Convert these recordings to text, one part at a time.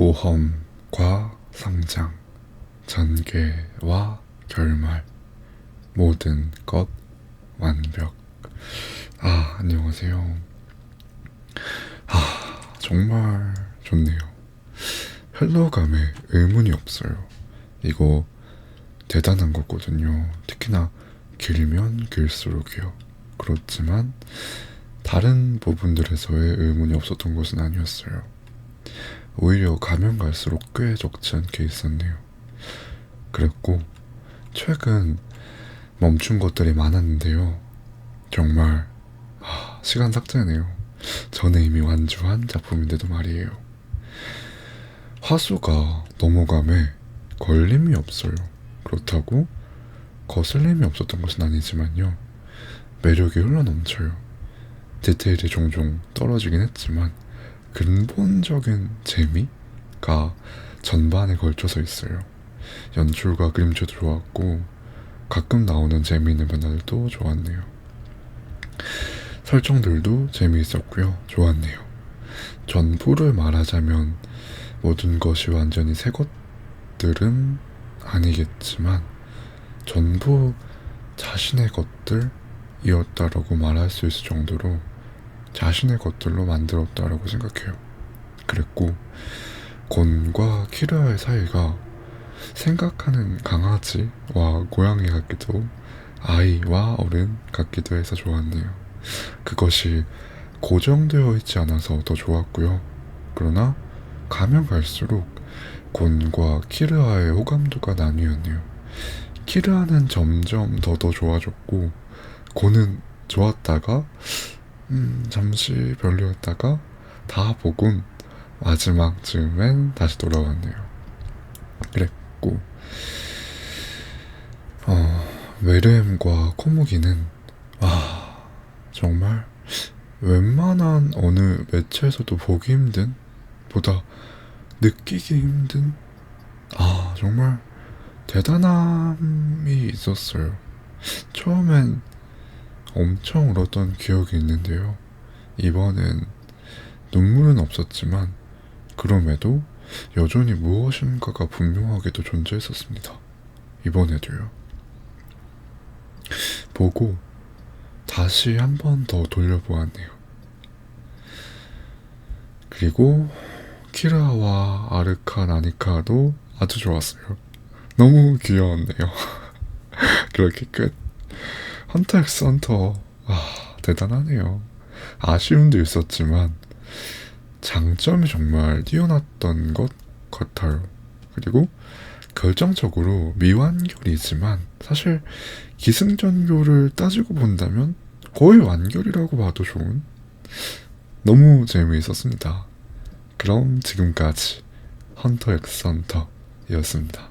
모험과 성장, 전개와 결말, 모든 것 완벽. 아, 안녕하세요. 아, 정말 좋네요. 헬러감에 의문이 없어요. 이거 대단한 거거든요. 특히나 길면 길수록이요. 그렇지만 다른 부분들에서의 의문이 없었던 것은 아니었어요. 오히려 가면 갈수록 꽤 적지 않게 있었네요. 그랬고 최근 멈춘 것들이 많았는데요. 정말 아, 시간 삭제네요. 전에 이미 완주한 작품인데도 말이에요. 화수가 넘어감에 걸림이 없어요. 그렇다고 거슬림이 없었던 것은 아니지만요. 매력이 흘러넘쳐요. 디테일이 종종 떨어지긴 했지만 근본적인 재미가 전반에 걸쳐서 있어요. 연출과 그림체도 좋았고 가끔 나오는 재미있는 변화들도 좋았네요. 설정들도 재미있었고요. 좋았네요. 전부를 말하자면 모든 것이 완전히 새 것들은 아니겠지만 전부 자신의 것들이었다라고 말할 수 있을 정도로 자신의 것들로 만들었다라고 생각해요. 그랬고 곤과 키라의 사이가 생각하는 강아지와 고양이 같기도 아이와 어른 같기도 해서 좋았네요. 그것이 고정되어 있지 않아서 더 좋았고요. 그러나 가면 갈수록 곤과 키르아의 호감도가 나뉘었네요. 키르아는 점점 더더 좋아졌고 곤은 좋았다가 음, 잠시 별로였다가 다 보곤 마지막 즈음엔 다시 돌아왔네요. 그랬고 어, 웨르엠과 코무기는 아 정말 웬만한 어느 매체에서도 보기 힘든 보다 느끼기 힘든 아 정말 대단함이 있었어요. 처음엔 엄청 울었던 기억이 있는데요. 이번엔 눈물은 없었지만 그럼에도 여전히 무엇인가가 분명하게도 존재했었습니다. 이번에도요. 보고 다시 한 번 더 돌려보았네요. 그리고 키라와 아르카 나니카도 아주 좋았어요. 너무 귀여웠네요. 그렇게 끝. 헌터 엑스 헌터 아 대단하네요. 아쉬움도 있었지만 장점이 정말 뛰어났던 것 같아요. 그리고 결정적으로 미완결이지만 사실 기승전결을 따지고 본다면 거의 완결이라고 봐도 좋은 너무 재미있었습니다. 그럼 지금까지 헌터 엑스 헌터였습니다.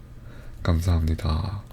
감사합니다.